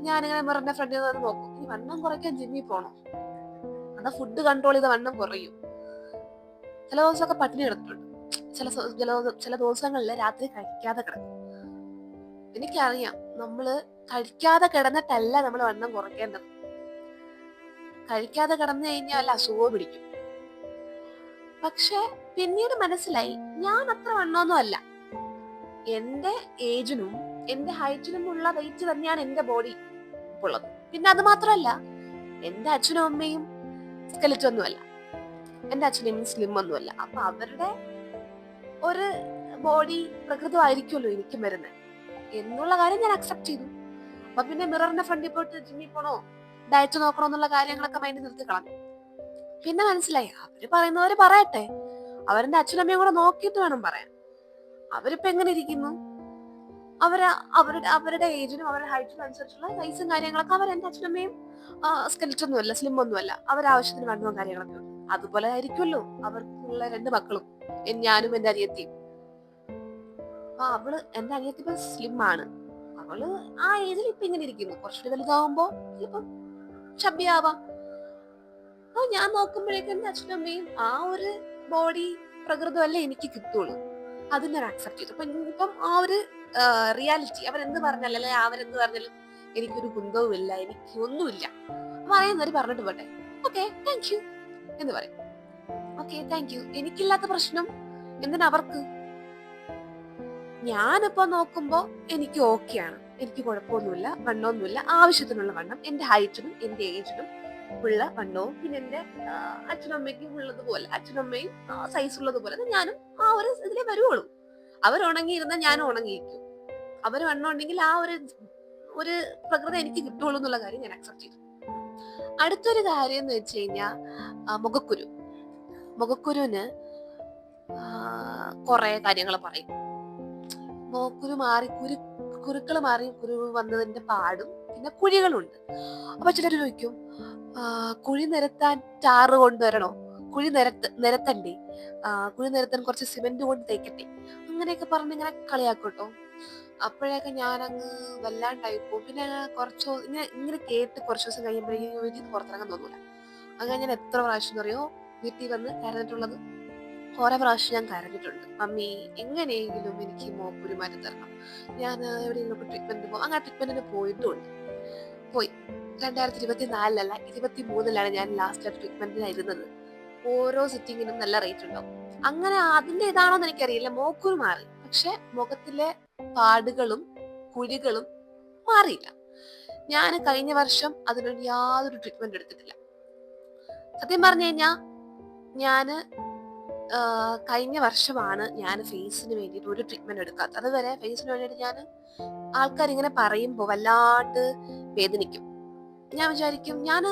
ഞാനിങ്ങനെ മെറിന്റെ ഫ്രണ്ടിൽ നിന്ന് നോക്കും. ഈ വണ്ണം കുറയ്ക്കാൻ ജിമ്മിൽ പോണോ? അതാ ഫുഡ് കൺട്രോൾ ചെയ്ത വണ്ണം കുറയും. ചില ദിവസമൊക്കെ പട്ടിണി കിടന്നിട്ടുണ്ട്. ചില ചില ചില ദിവസങ്ങളിൽ രാത്രി കഴിക്കാതെ കിടക്കും. എനിക്കറിയാം നമ്മൾ കഴിക്കാതെ കിടന്നിട്ടല്ല നമ്മൾ വണ്ണം കുറയ്ക്കേണ്ടത്. കഴിക്കാതെ കിടന്നു കഴിഞ്ഞാൽ അസുഖവും പിടിക്കും. പക്ഷെ പിന്നീട് മനസ്സിലായി ഞാൻ അത്ര വണ്ണമൊന്നും അല്ല എന്റെ ഏജിനും എന്റെ ഹൈറ്റിനും ഉള്ള വെയിറ്റ് തന്നെയാണ് എന്റെ ബോഡി ഉള്ളത്. പിന്നെ അത് മാത്രമല്ല എന്റെ അച്ഛനും അമ്മയും സ്കെലിറ്റ് ഒന്നുമല്ല. എന്റെ അച്ഛനും സ്ലിം ഒന്നുമല്ല. അപ്പൊ അവരുടെ ഒരു ബോഡി പ്രകൃതമായിരിക്കുമല്ലോ എനിക്കും വരുന്നത്. എന്നുള്ള കാര്യം ഞാൻ അക്സെപ്റ്റ് ചെയ്തു. അപ്പൊ പിന്നെ മിററിന്റെ ഫ്രണ്ടിൽ പോയിട്ട് ജിമ്മിൽ പോണോ ഡയറ്റ് നോക്കണോ എന്നുള്ള കാര്യങ്ങളൊക്കെ മൈൻഡ് നിർത്തി കളഞ്ഞു പിന്നെ മനസ്സിലായി. അവർ പറയുന്നവര് പറയട്ടെ. അവരെന്റെ അച്ഛനമ്മയും കൂടെ നോക്കിയിട്ട് വേണം പറയാൻ. അവരിപ്പോ എങ്ങനെ ഇരിക്കുന്നു? അവർ അവരുടെ അവരുടെ ഏജിനും അവരുടെ ഹൈറ്റിനും അനുസരിച്ചുള്ള സൈസും കാര്യങ്ങളൊക്കെ അവർ എന്റെ അച്ഛനമ്മയും സ്കെലിറ്റൊന്നും ഒന്നുമല്ല സ്ലിം ഒന്നുമല്ല അവരാവശ്യത്തിന് വണ്ണവും കാര്യങ്ങളൊക്കെ അതുപോലെ ആയിരിക്കുമല്ലോ അവർക്കുള്ള രണ്ട് മക്കളും ഞാനും എന്റെ അനിയത്തിയും. അപ്പൊ അവൾ എന്റെ അനിയത്തി ഇപ്പൊ സ്ലിം ആണ്. അവൾ ആ ഏജിൽ ഇപ്പൊ ഇങ്ങനെ ഇരിക്കുന്നു. കുറച്ചുകൂടി വലുതാവുമ്പോ ഇപ്പം ഷബിയാവാം അപ്പൊ ഞാൻ നോക്കുമ്പോഴേക്കും എന്റെ അച്ഛനമ്മയും ആ ഒരു ബോഡി പ്രകൃതമല്ലേ എനിക്ക് കിട്ടുള്ളൂ. അത് ഞാൻ അക്സെപ്റ്റ് ചെയ്തു. അപ്പൊ ഇപ്പം ആ ഒരു റിയാലിറ്റി അവരെന്ത് പറഞ്ഞാലും അല്ലെ അവരെന്ത് പറഞ്ഞാലും എനിക്കൊരു കുന്തവും ഇല്ല എനിക്ക് ഒന്നുമില്ല. പറയുന്നവര് പറഞ്ഞിട്ട് പോട്ടെ. ഓക്കെ താങ്ക് യു എന്ന് പറയും. ഓക്കെ താങ്ക് യു എനിക്കില്ലാത്ത പ്രശ്നം എന്തിനാ അവർക്ക്? ഞാനിപ്പോ നോക്കുമ്പോ എനിക്ക് ഓക്കെയാണ് എനിക്ക് കുഴപ്പമൊന്നുമില്ല വണ്ണമൊന്നുമില്ല. ആവശ്യത്തിനുള്ള വണ്ണം എന്റെ ഹൈറ്റിനും എന്റെ ഏജിനും ഉള്ള വണ്ണവും പിന്നെ എന്റെ അച്ഛനമ്മയ്ക്കും ഉള്ളതുപോലെ അച്ഛനും അമ്മയും സൈസ് ഉള്ളതുപോലെ ഞാനും ആ ഒരു ഇതിലേ വരുവുള്ളൂ. അവർ ഞാൻ ഉണങ്ങിയിരിക്കും. അവർ വണ്ണുണ്ടെങ്കിൽ ആ ഒരു ഒരു പ്രകൃതി എനിക്ക് കിട്ടുള്ളൂ എന്നുള്ള കാര്യം ഞാൻ അക്സെപ്റ്റ് ചെയ്തു. അടുത്തൊരു കാര്യം എന്ന് വെച്ച് കഴിഞ്ഞാൽ മുഖക്കുരു. മുഖക്കുരുവിന് കുറെ കാര്യങ്ങൾ പറയും. മുഖക്കുരു മാറി കുരു കുരുക്കൾ മാറി കുരു വന്നതിന്റെ പാടും പിന്നെ കുഴികളുണ്ട്. അപ്പൊ ചിലർ ചോദിക്കും കുഴി നിരത്താൻ ടാറ് കൊണ്ടുവരണോ? കുഴി നിരത്ത് നിരത്തണ്ടേ? കുഴി നിരത്താൻ കുറച്ച് സിമെന്റ് കൊണ്ട് തേക്കട്ടെ. അങ്ങനെയൊക്കെ പറഞ്ഞ് ഇങ്ങനെ കളിയാക്കട്ടോ. അപ്പോഴൊക്കെ ഞാൻ അങ്ങ് വല്ലാണ്ടായി പോകും പിന്നെ കുറച്ച് ഇങ്ങനെ ഇങ്ങനെ കേട്ട് കുറച്ച് ദിവസം കഴിയുമ്പോഴേക്കും വീട്ടിൽ പുറത്തിറങ്ങാൻ തോന്നൂല. അങ്ങനെ ഞാൻ എത്ര പ്രാവശ്യം എന്നറിയോ വീട്ടിൽ വന്ന് കരഞ്ഞിട്ടുള്ളത് കുറെ പ്രാവശ്യം ഞാൻ കരഞ്ഞിട്ടുണ്ട്. മമ്മി എങ്ങനെയെങ്കിലും എനിക്ക് മോക്കുരു മാറ്റി തരണം. ഞാൻ എവിടെയെങ്കിലും ട്രീറ്റ്മെന്റ് പോകും അങ്ങനെ ട്രീറ്റ്മെന്റിന് പോയിട്ടുമുണ്ട്. പോയി. രണ്ടായിരത്തി ഇരുപത്തി നാലിലല്ല ഇരുപത്തി മൂന്നിലാണ് ഞാൻ ലാസ്റ്റ് ട്രീറ്റ്മെന്റിനായിരുന്നത് ഓരോ സിറ്റിങ്ങിനും നല്ല റേറ്റ് ഉണ്ടാവും. അങ്ങനെ അതിന്റെ ഇതാണോ എന്ന് എനിക്കറിയില്ല. മോക്കൂർ മാറി. പക്ഷെ മുഖത്തിലെ പാടുകളും കുഴികളും മാറിയില്ല. ഞാൻ കഴിഞ്ഞ വർഷം അതിനൊരു യാതൊരു ട്രീറ്റ്മെന്റ് എടുത്തിട്ടില്ല. സത്യം പറഞ്ഞു കഴിഞ്ഞാ ഞാൻ കഴിഞ്ഞ വർഷമാണ് ഞാൻ ഫേസിന് വേണ്ടിയിട്ട് ഒരു ട്രീറ്റ്മെന്റ് എടുക്കാത്തത്. അതുവരെ ഫേസിന് വേണ്ടിയിട്ട് ഞാൻ ആൾക്കാർ ഇങ്ങനെ പറയുമ്പോൾ വല്ലാണ്ട് വേദനിക്കും. ഞാൻ വിചാരിക്കും ഞാൻ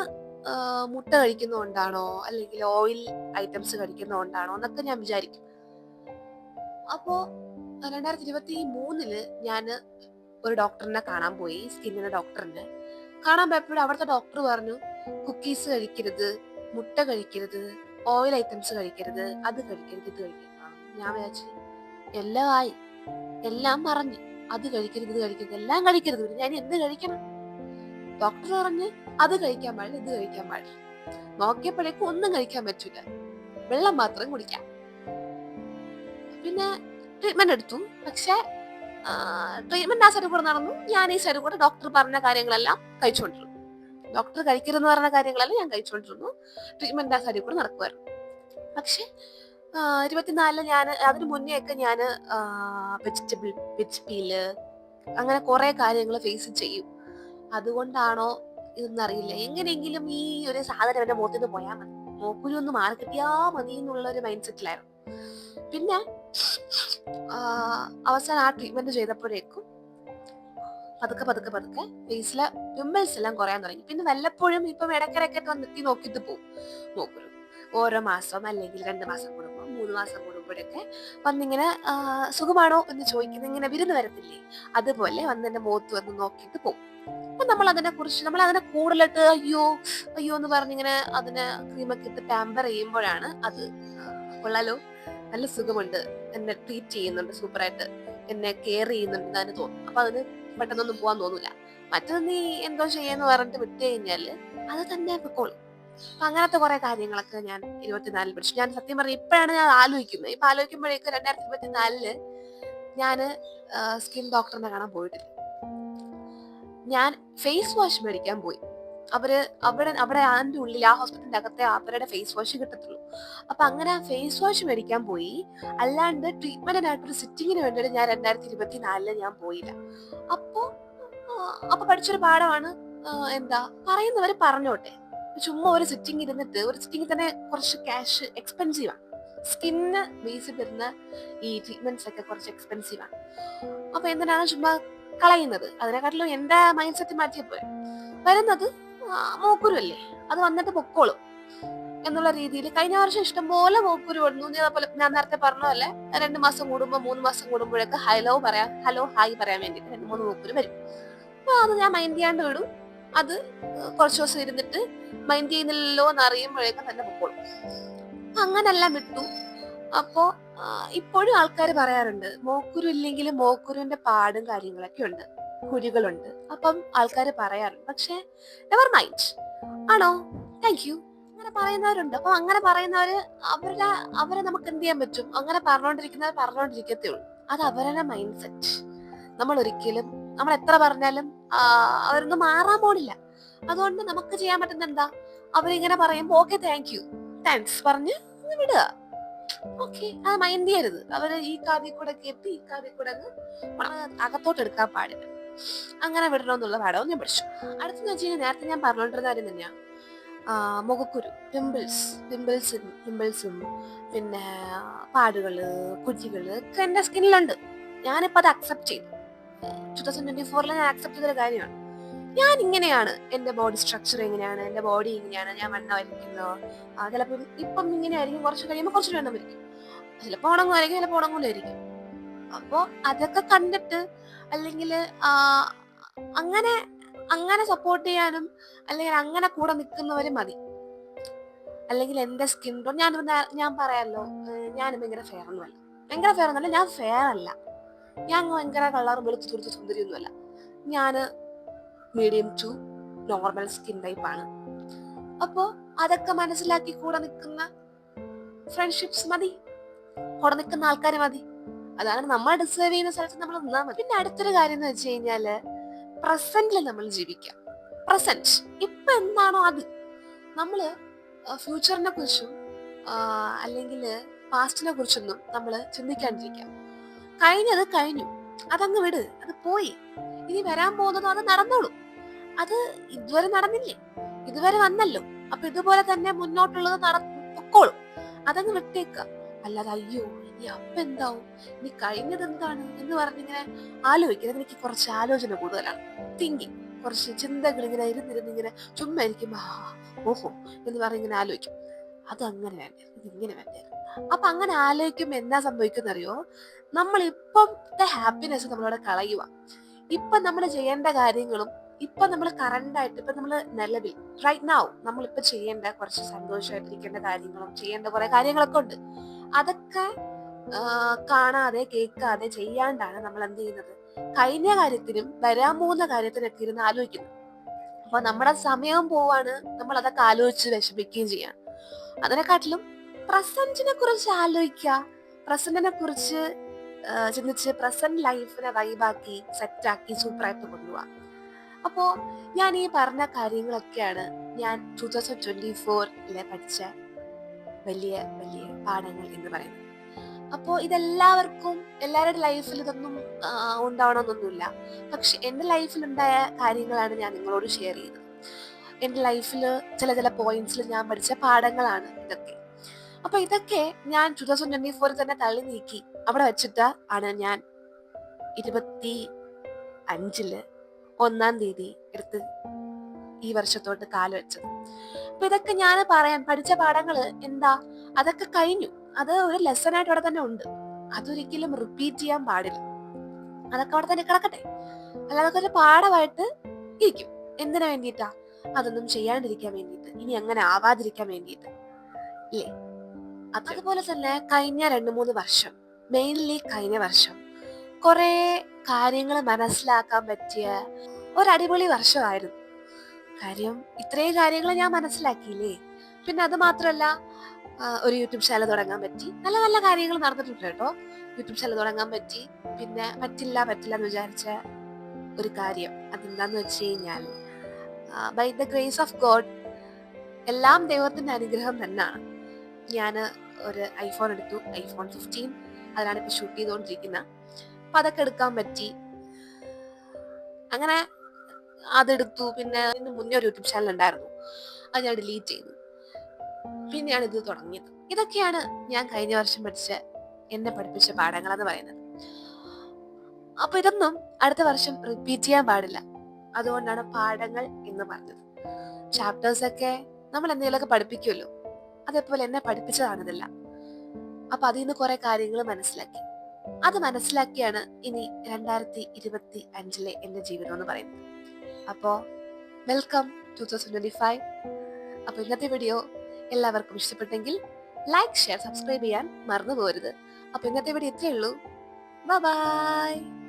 മുട്ട കഴിക്കുന്നതുകൊണ്ടാണോ അല്ലെങ്കിൽ ഓയിൽ ഐറ്റംസ് കഴിക്കുന്നതുകൊണ്ടാണോ എന്നൊക്കെ ഞാൻ വിചാരിക്കും. അപ്പോ രണ്ടായിരത്തി ഇരുപത്തി മൂന്നിൽ ഞാൻ ഒരു ഡോക്ടറിനെ കാണാൻ പോയി സ്കിന്നിന്റെ ഡോക്ടറിനെ. കാണാൻ പോയപ്പോഴും അവിടുത്തെ ഡോക്ടർ പറഞ്ഞു കുക്കീസ് കഴിക്കരുത് മുട്ട കഴിക്കരുത് ഓയിൽ ഐറ്റംസ് കഴിക്കരുത് അത് കഴിക്കരുത് ഇത് കഴിക്കരുത്. ഞാൻ വിചാരിച്ചു എല്ലാം ആയി. എല്ലാം പറഞ്ഞു അത് കഴിക്കരുത് ഇത് കഴിക്കരുത്. എല്ലാം കഴിക്കരുത്. ഞാൻ എന്ത് കഴിക്കണം? ഡോക്ടർ പറഞ്ഞ് അത് കഴിക്കാൻ പാടില്ല ഇത് കഴിക്കാൻ പാടില്ല. നോക്കിയപ്പോഴേക്കും ഒന്നും കഴിക്കാൻ പറ്റൂല. വെള്ളം മാത്രം കുടിക്കാം. പിന്നെ ട്രീറ്റ്മെന്റ് എടുത്തു. പക്ഷെ ട്രീറ്റ്മെന്റ് ആ സൈഡിൽ കൂടെ നടന്നു. ഞാൻ ഈ സൈഡിൽ കൂടെ ഡോക്ടർ പറഞ്ഞ കാര്യങ്ങളെല്ലാം കഴിച്ചുകൊണ്ടിരുന്നു. ഡോക്ടർ കഴിക്കരുതെന്ന് പറഞ്ഞ കാര്യങ്ങളെല്ലാം ഞാൻ കഴിച്ചുകൊണ്ടിരുന്നു. ട്രീറ്റ്മെന്റ് ആ സൈഡിൽ കൂടെ നടക്കുമായിരുന്നു പക്ഷെ ഇരുപത്തിനാലിൽ ഞാൻ അതിന് മുന്നേ ഒക്കെ ഞാൻ വെജിറ്റബിൾ വെജ് പീൽ അങ്ങനെ കുറെ കാര്യങ്ങൾ ഫേസ് ചെയ്യും. അതുകൊണ്ടാണോ ഇതൊന്നറിയില്ല എങ്ങനെയെങ്കിലും ഈ ഒരു സാധനം എന്റെ മുഖത്ത് നിന്ന് പോയാൽ മതി. മൂക്കുരു ഒന്ന് മാറി കിട്ടിയാ മതി എന്നുള്ള ഒരു മൈൻഡ് സെറ്റിലായിരുന്നു പിന്നെ അവസാനം ആ ട്രീറ്റ്മെന്റ് ചെയ്തപ്പോഴേക്കും പതുക്കെ പതുക്കെ പതുക്കെ ഫേസിലെ പിമ്പിൾസ് എല്ലാം കുറയാൻ തുടങ്ങി. പിന്നെ വല്ലപ്പോഴും ഇപ്പം ഇടക്കിടക്കൊക്കെ വന്നെത്തി നോക്കിയിട്ട് പോകും നോക്കുരു ഓരോ മാസം അല്ലെങ്കിൽ രണ്ട് മാസം കൂടുമ്പോൾ മൂന്ന് മാസം കൂടുമ്പോഴൊക്കെ വന്നിങ്ങനെ സുഖമാണോ എന്ന് ചോദിക്കുന്ന ഇങ്ങനെ വിരുന്ന് വരത്തില്ലേ? അതുപോലെ വന്ന് എന്റെ മുഖത്ത് വന്ന് നോക്കിയിട്ട് പോകും അപ്പൊ നമ്മൾ അതിനെ കുറിച്ച് നമ്മൾ അതിനെ കൂടുതലിട്ട് അയ്യോ അയ്യോ എന്ന് പറഞ്ഞിങ്ങനെ അതിനെ ക്രീമൊക്കെ ഇട്ട് പാമ്പർ ചെയ്യുമ്പോഴാണ് അത് കൊള്ളാലോ നല്ല സുഖമുണ്ട്. എന്നെ ട്രീറ്റ് ചെയ്യുന്നുണ്ട് സൂപ്പറായിട്ട് എന്നെ കെയർ ചെയ്യുന്നുണ്ട് എന്ന് തോന്നും. അപ്പൊ അതിന് പെട്ടെന്നൊന്നും പോവാൻ തോന്നൂല. മറ്റൊന്ന് നീ എന്തോ ചെയ്യാന്ന് പറഞ്ഞിട്ട് വിട്ടു കഴിഞ്ഞാൽ അത് തന്നെ പൊക്കോളും അപ്പൊ അങ്ങനത്തെ കുറെ കാര്യങ്ങളൊക്കെ ഞാൻ ഇരുപത്തിനാലിൽ പഠിച്ചു. ഞാൻ സത്യം പറഞ്ഞ ഇപ്പോഴാണ് ഞാൻ ആലോചിക്കുന്നത്. ഇപ്പൊ ആലോചിക്കുമ്പോഴേക്കും രണ്ടായിരത്തി ഇരുപത്തിനാലിൽ ഞാൻ സ്കിൻ ഡോക്ടറിനെ കാണാൻ പോയിട്ടില്ല. ഞാൻ ഫേസ് വാഷ് മേടിക്കാൻ പോയി. അവർ അവിടെ അവിടെ അതിന്റെ ഉള്ളിൽ ആ ഹോസ്പിറ്റലിന്റെ അകത്തെ അവരുടെ ഫേസ് വാഷ് കിട്ടത്തുള്ളൂ. അപ്പൊ അങ്ങനെ ആ ഫേസ് വാഷ് മേടിക്കാൻ പോയി. അല്ലാണ്ട് ട്രീറ്റ്മെന്റിനായിട്ടൊരു സിറ്റിങ്ങിന് വേണ്ടിയിട്ട് ഞാൻ രണ്ടായിരത്തി ഇരുപത്തി നാലിൽ ഞാൻ പോയില്ല. അപ്പോ അപ്പൊ പഠിച്ചൊരു പാഠമാണ് എന്താ പറയുന്നവര് പറഞ്ഞോട്ടെ. ചുമ്മാ ഒരു സിറ്റിംഗ് ഇരുന്നിട്ട് ഒരു സിറ്റിംഗിൽ തന്നെ കുറച്ച് ക്യാഷ് എക്സ്പെൻസീവ് ആണ്. സ്കിന്ന് ബേസ് വരുന്ന ഈ ട്രീറ്റ്മെന്റ്സ് ഒക്കെ കുറച്ച് എക്സ്പെൻസീവ് ആണ്. അപ്പൊ എന്തിനാണ് ചുമ്മാ കളയുന്നത്? അതിനെക്കാട്ടിലും എന്റെ മൈൻഡ് സെറ്റ് മാറ്റിയപ്പോൾ വരുന്നത് മൂക്കുരു അല്ലേ? അത് വന്നിട്ട് പൊക്കോളും. എന്നുള്ള രീതിയിൽ കഴിഞ്ഞ വർഷം ഇഷ്ടംപോലെ മൂക്കുരു വന്നു. ഞാൻ നേരത്തെ പറഞ്ഞ പോലെ രണ്ട് മാസം കൂടുമ്പോ മൂന്ന് മാസം കൂടുമ്പോഴൊക്കെ ഹലോ പറയാം ഹലോ ഹായ് പറയാൻ വേണ്ടിയിട്ട് രണ്ട് മൂന്ന് മൂക്കുരു വരും. അപ്പൊ അത് ഞാൻ മൈൻഡ് ചെയ്യാണ്ട് വിടും. അത് കുറച്ച് ദിവസം ഇരുന്നിട്ട് മൈൻഡ് ചെയ്യുന്നില്ലല്ലോ എന്ന് അറിയുമ്പോഴേക്കും തന്നെ പൊക്കോളും. അങ്ങനെല്ലാം വിട്ടു. അപ്പോ ഇപ്പോഴും ആൾക്കാർ പറയാറുണ്ട് മോക്കുരു ഇല്ലെങ്കിൽ മോക്കുരുവിന്റെ പാടും കാര്യങ്ങളൊക്കെ ഉണ്ട് കുരുകളുണ്ട്. അപ്പം ആൾക്കാർ പറയാറുണ്ട്. പക്ഷെ നെവർ മൈൻഡ് ആണോ? താങ്ക് യു അങ്ങനെ പറയുന്നവരുണ്ട്. അപ്പൊ അങ്ങനെ പറയുന്നവര് അവരുടെ അവരെ നമുക്ക് എന്ത് ചെയ്യാൻ പറ്റും? അങ്ങനെ പറഞ്ഞുകൊണ്ടിരിക്കുന്നവർ പറഞ്ഞുകൊണ്ടിരിക്കത്തേ ഉള്ളൂ. അത് അവരുടെ മൈൻഡ് സെറ്റ് നമ്മൾ ഒരിക്കലും നമ്മൾ എത്ര പറഞ്ഞാലും അവരൊന്നും മാറാൻ പോണില്ല. അതുകൊണ്ട് നമുക്ക് ചെയ്യാൻ പറ്റുന്ന എന്താ? അവരിങ്ങനെ പറയുമ്പോ ഓക്കെ താങ്ക് യു താങ്ക്സ് പറഞ്ഞ് വിടുക. ഓക്കെ അത് മൈൻഡ് ചെയ്യരുത്. അവർ ഈ കാതിൽ കൂടെ എത്തി ഈ കാതിൽ കൂടെ അകത്തോട്ട് എടുക്കാൻ പാടില്ല. അങ്ങനെ വിടണമെന്നുള്ള പാഠവും ഞാൻ പഠിച്ചു. അടുത്തെന്ന് വെച്ച് കഴിഞ്ഞാൽ നേരത്തെ ഞാൻ പറഞ്ഞുകൊണ്ടിരുന്ന കാര്യം തന്നെയാ. മുഖക്കുരു പിമ്പിൾസ് പിമ്പിൾസ് പിമ്പിൾസും പിന്നെ പാടുകൾ കുജികൾ ഒക്കെ എന്റെ സ്കിന്നിലുണ്ട് ഞാനിപ്പോ അത് അക്സെപ്റ്റ് ചെയ്തു. ടൂ തൗസൻഡ് ട്വന്റി ഫോറിൽ ഞാൻ അക്സെപ്റ്റ് ചെയ്തൊരു കാര്യമാണ്. ഞാൻ ഇങ്ങനെയാണ് എന്റെ ബോഡി സ്ട്രക്ചർ എങ്ങനെയാണ് എന്റെ ബോഡി എങ്ങനെയാണ് ഞാൻ വണ്ണം വരയ്ക്കുന്നു ചിലപ്പോൾ ഇപ്പം ഇങ്ങനെ ആയിരിക്കും കുറച്ച് കഴിയുമ്പോൾ കുറച്ച് വണ്ണം വരയ്ക്കും. ചിലപ്പോൾ ഉണങ്ങുമായിരിക്കും ചിലപ്പോൾ ഉണങ്ങൂലായിരിക്കും. അപ്പോൾ അതൊക്കെ കണ്ടിട്ട് അല്ലെങ്കിൽ അങ്ങനെ അങ്ങനെ സപ്പോർട്ട് ചെയ്യാനും അല്ലെങ്കിൽ അങ്ങനെ കൂടെ നിൽക്കുന്നവർ മതി. അല്ലെങ്കിൽ എന്റെ സ്കിൻ ടോൺ ഞാൻ ഞാൻ പറയാമല്ലോ ഞാൻ ഭയങ്കര ഫെയർ ഒന്നുമല്ല. ഭയങ്കര ഫെയർ ഒന്നുമല്ല ഞാൻ ഫെയർ അല്ല. ഞാൻ ഭയങ്കര കളർ വെളുത്ത് തുരുത്ത് സുന്ദരിയൊന്നുമല്ല. ഞാൻ മീഡിയം ടു നോർമൽ സ്കിൻ ടൈപ്പാണ് അപ്പോൾ അപ്പോ അതൊക്കെ മനസ്സിലാക്കി കൂടെ നിൽക്കുന്ന ഫ്രണ്ട്ഷിപ്സ് മതി. കൂടെ നിൽക്കുന്ന ആൾക്കാർ മതി. അതാണ് നമ്മൾ ഡിസേർവ് ചെയ്യുന്ന സ്ഥലത്ത് നമ്മൾ നിന്നാൽ മതി. പിന്നെ അടുത്തൊരു കാര്യം എന്ന് വെച്ച് കഴിഞ്ഞാൽ പ്രസന്റിൽ നമ്മൾ ജീവിക്കാം പ്രസന്റ് ഇപ്പൊ എന്താണോ അത്? നമ്മൾ ഫ്യൂച്ചറിനെ കുറിച്ചും അല്ലെങ്കിൽ പാസ്റ്റിനെ കുറിച്ചൊന്നും നമ്മൾ ചിന്തിക്കാണ്ടിരിക്കാം കഴിഞ്ഞത് കഴിഞ്ഞു. അതങ്ങ് വിട്. അത് പോയി. ഇനി വരാൻ പോകുന്നതോ അത് നടന്നോളൂ. അത് ഇതുവരെ നടന്നില്ലേ? ഇതുവരെ വന്നല്ലോ. അപ്പൊ ഇതുപോലെ തന്നെ മുന്നോട്ടുള്ളത് നട പൊക്കോളും. അതങ്ങ് വിട്ടേക്ക. അല്ലാതെ അയ്യോ ഇനി അപ്പൊ എന്താവും? ഇനി കഴിഞ്ഞത് എന്താണ്? എന്ന് പറഞ്ഞിങ്ങനെ ആലോചിക്കുന്നത് എനിക്ക് കുറച്ച് ആലോചന കൂടുതലാണ്. തിങ്കിങ് കുറച്ച് ചിന്തകൾ ഇങ്ങനെ ഇരുന്നിരുന്ന് ഇങ്ങനെ ചുമ്മാ ഇരിക്കും ആ ഓഹോ എന്ന് പറഞ്ഞ് ഇങ്ങനെ ആലോചിക്കും. അത് അങ്ങനെ വേണ്ടേ? ഇങ്ങനെ വേണ്ടേ? അപ്പൊ അങ്ങനെ ആലോചിക്കുമ്പോ എന്താ സംഭവിക്കുന്ന അറിയോ നമ്മൾ ഇപ്പത്തെ ഹാപ്പിനെസ് നമ്മളവിടെ കളയുക. ഇപ്പൊ നമ്മൾ ചെയ്യേണ്ട കാര്യങ്ങളും ഇപ്പൊ നമ്മൾ കറണ്ട് ആയിട്ട് ഇപ്പൊ നമ്മൾ നിലവിൽ റൈറ്റ് നൗ നമ്മളിപ്പോ ചെയ്യേണ്ട കുറച്ച് സന്തോഷമായിട്ടിരിക്കേണ്ട കാര്യങ്ങളും ചെയ്യേണ്ട കുറെ കാര്യങ്ങളൊക്കെ ഉണ്ട്. അതൊക്കെ കാണാതെ കേൾക്കാതെ ചെയ്യാണ്ടാണ് നമ്മൾ എന്ത് ചെയ്യുന്നത്? കഴിഞ്ഞ കാര്യത്തിനും വരാൻ പോകുന്ന കാര്യത്തിനൊക്കെ ഇരുന്ന് ആലോചിക്കുന്നത് അപ്പൊ നമ്മുടെ സമയവും പോവാണ് നമ്മൾ അതൊക്കെ ആലോചിച്ച് വിഷമിക്കുകയും ചെയ്യാണ് അതിനെക്കാട്ടിലും പ്രസന്റിനെ കുറിച്ച് ആലോചിക്കുക. പ്രസന്റിനെ കുറിച്ച് ചിന്തിച്ച് പ്രസന്റ് ലൈഫിനെ വൈബാക്കി സെറ്റാക്കി സൂപ്പറായിട്ട് കൊണ്ടുപോവാം. അപ്പോ ഞാൻ ഈ പറഞ്ഞ കാര്യങ്ങളൊക്കെയാണ് ഞാൻ ടൂ തൗസൻഡ് ട്വന്റി ഫോറിലെ പഠിച്ച വലിയ വലിയ പാഠങ്ങൾ എന്ന് പറയുന്നത്. അപ്പോൾ ഇതെല്ലാവർക്കും എല്ലാവരുടെ ലൈഫിൽ ഇതൊന്നും ഉണ്ടാവണമെന്നൊന്നുമില്ല. പക്ഷെ എന്റെ ലൈഫിൽ ഉണ്ടായ കാര്യങ്ങളാണ് ഞാൻ നിങ്ങളോട് ഷെയർ ചെയ്യുന്നത്. എന്റെ ലൈഫിൽ ചില ചില പോയിന്റ്സിൽ ഞാൻ പഠിച്ച പാഠങ്ങളാണ് ഇതൊക്കെ. അപ്പൊ ഇതൊക്കെ ഞാൻ ടൂ തൗസൻഡ് ട്വന്റി ഫോറിൽ തന്നെ തള്ളി നീക്കി. അവിടെ വെച്ചിട്ട് ആണ് ഞാൻ ഇരുപത്തി അഞ്ചിൽ ഒന്നാം തീയതി എടുത്ത് ഈ വർഷത്തോട്ട് കാൽ വെച്ചത്. അപ്പൊ ഇതൊക്കെ ഞാൻ പറയാൻ പഠിച്ച പാഠങ്ങൾ എന്താ? അതൊക്കെ കഴിഞ്ഞു. അത് ഒരു ലെസൺ ആയിട്ട് അവിടെ തന്നെ ഉണ്ട്. അതൊരിക്കലും റിപ്പീറ്റ് ചെയ്യാൻ പാടില്ല. അതൊക്കെ അവിടെ തന്നെ കിടക്കട്ടെ. അല്ലാതെ ഒരു പാഠമായിട്ട് ഇരിക്കും. എന്തിനു വേണ്ടിയിട്ടാ? അതൊന്നും ചെയ്യാണ്ടിരിക്കാൻ വേണ്ടിയിട്ട്. ഇനി അങ്ങനെ ആവാതിരിക്കാൻ വേണ്ടിയിട്ട്. ഇല്ലേ? അതുപോലെ തന്നെ കഴിഞ്ഞ രണ്ടു മൂന്ന് വർഷം മെയിൻലി കഴിഞ്ഞ വർഷം കുറെ കാര്യങ്ങൾ മനസ്സിലാക്കാൻ പറ്റിയ ഒരു അടിപൊളി വർഷമായിരുന്നു. കാര്യം ഇത്രയും കാര്യങ്ങൾ ഞാൻ മനസ്സിലാക്കിയില്ലേ? പിന്നെ അത് മാത്രമല്ല ഒരു യൂട്യൂബ് ചാനൽ തുടങ്ങാൻ പറ്റി. നല്ല നല്ല കാര്യങ്ങൾ നടന്നിട്ടുണ്ട് കേട്ടോ. യൂട്യൂബ് ചാനൽ തുടങ്ങാൻ പറ്റി. പിന്നെ പറ്റില്ല പറ്റില്ല എന്ന് വിചാരിച്ച ഒരു കാര്യം അതെന്താന്ന് വെച്ച് കഴിഞ്ഞാൽ by the grace of God എല്ലാം ദൈവത്തിന്റെ അനുഗ്രഹം തന്നെയാണ് ഞാൻ ഒരു ഐഫോൺ എടുത്തു ഐഫോൺ ഫിഫ്റ്റീൻ അതിലാണ് ഇപ്പൊ ഷൂട്ട് ചെയ്തുകൊണ്ടിരിക്കുന്നത് അപ്പൊ അതൊക്കെ എടുക്കാൻ പറ്റി. അങ്ങനെ അതെടുത്തു. പിന്നെ ഇതിന് മുന്നേ ഒരു യൂട്യൂബ് ചാനൽ ഉണ്ടായിരുന്നു. അത് ഞാൻ ഡിലീറ്റ് ചെയ്തു. പിന്നെയാണ് ഇത് തുടങ്ങിയത്. ഇതൊക്കെയാണ് ഞാൻ കഴിഞ്ഞ വർഷം പഠിച്ച എന്നെ പഠിപ്പിച്ച പാഠങ്ങൾ എന്ന് പറയുന്നത്. അപ്പൊ ഇതൊന്നും അടുത്ത വർഷം റിപ്പീറ്റ് ചെയ്യാൻ പാടില്ല. അതുകൊണ്ടാണ് പാഠങ്ങൾ എന്ന് പറഞ്ഞത്. ചാപ്റ്റേഴ്സ് ഒക്കെ നമ്മൾ എന്തെങ്കിലുമൊക്കെ പഠിപ്പിക്കുമല്ലോ. അതേപോലെ എന്നെ പഠിപ്പിച്ചതാണിതല്ല അപ്പൊ അതിൽ നിന്ന് കുറെ കാര്യങ്ങൾ മനസ്സിലാക്കി. അത് മനസ്സിലാക്കിയാണ് ഇനി രണ്ടായിരത്തി ഇരുപത്തി അഞ്ചിലെ എന്റെ ജീവിതം എന്ന് പറയുന്നത്. അപ്പോ welcome to thousand twenty five അപ്പൊ ഇന്നത്തെ വീഡിയോ എല്ലാവർക്കും ഇഷ്ടപ്പെട്ടെങ്കിൽ ലൈക്ക് ഷെയർ സബ്സ്ക്രൈബ് ചെയ്യാൻ മറന്നു പോരുത് അപ്പൊ ഇന്നത്തെ വീഡിയോ ഇത്രയേ ഉള്ളൂ. ബൈ